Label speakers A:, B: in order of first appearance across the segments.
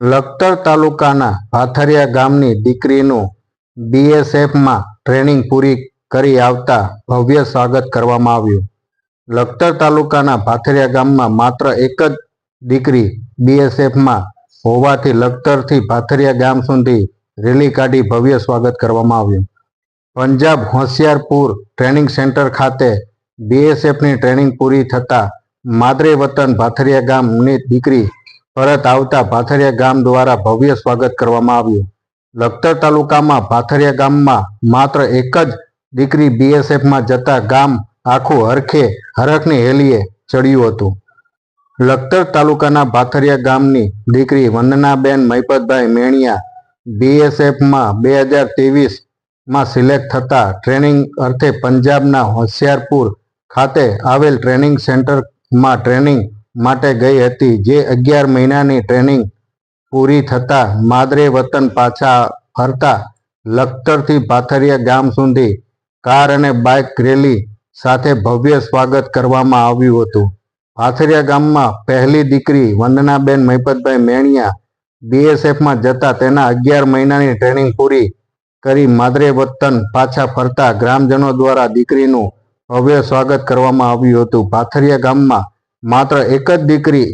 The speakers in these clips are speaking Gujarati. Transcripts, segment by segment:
A: લખતર તાલુકાના ભાથરિયા ગામની દીકરીનું બીએસએફમાં ટ્રેનિંગ પૂરી કરી આવતા ભવ્ય સ્વાગત કરવામાં આવ્યું. લખતર તાલુકાના ભાથરિયા ગામમાં માત્ર એક જ દીકરી બીએસએફમાં હોવાથી લખતરથી ભાથરિયા ગામ સુધી રેલી કાઢી ભવ્ય સ્વાગત કરવામાં આવ્યું. પંજાબ હોશિયારપુર ટ્રેનિંગ સેન્ટર ખાતે બીએસએફની ટ્રેનિંગ પૂરી થતાં માદરે વતન ભાથરિયા ગામની દીકરી પરત આવતા ભાથરિયા ગામ દ્વારા ભવ્ય સ્વાગત કરવામાં આવ્યું. લખતર તાલુકામાં ભાથરિયા ગામમાં માત્ર એક જ દીકરી બીએસએફમાં જતા ગામ આખું હરખે હરખની હેલીએ ચડ્યું હતું. લખતર તાલુકાના ભાથરિયા ગામની દીકરી વંદનાબેન મહિપતભાઈ મેણિયા બીએસએફમાં બે હજાર ત્રેવીસમાં સિલેક્ટ થતા ટ્રેનિંગ અર્થે પંજાબના હોશિયારપુર ખાતે આવેલ ટ્રેનિંગ સેન્ટરમાં ટ્રેનિંગ માટે ગઈ હતી. જે અગિયાર મહિનાની ટ્રેનિંગ પૂરી થતા માદરે વતન પાછા ફરતા લખતરથી ભાથરિયા ગામ સુધી કાર અને બાઇક રેલી સાથે ભવ્ય સ્વાગત કરવામાં આવ્યું હતું. ભાથરિયા ગામમાં પહેલી દીકરી વંદનાબેન મહિપતભાઈ મેણિયા બીએસએફમાં જતા તેના અગિયાર મહિનાની ટ્રેનિંગ પૂરી કરી માદરે વતન પાછા ફરતા ગ્રામજનો દ્વારા દીકરીનું ભવ્ય સ્વાગત કરવામાં આવ્યું હતું. ભાથરિયા ગામમાં માત્ર એક જ દીકરી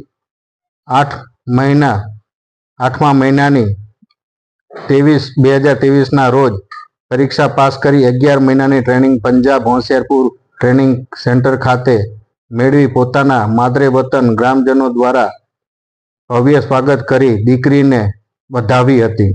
A: આઠ મહિના, આઠમા મહિનાની ત્રેવીસ, બે હજાર ત્રેવીસના રોજ પરીક્ષા પાસ કરી અગિયાર મહિનાની training Punjab Hoshiarpur training centre ખાતે મેળવી પોતાના માદરે વતન ગ્રામજનો દ્વારા ભવ્ય સ્વાગત કરી દીકરીને વધાવી હતી.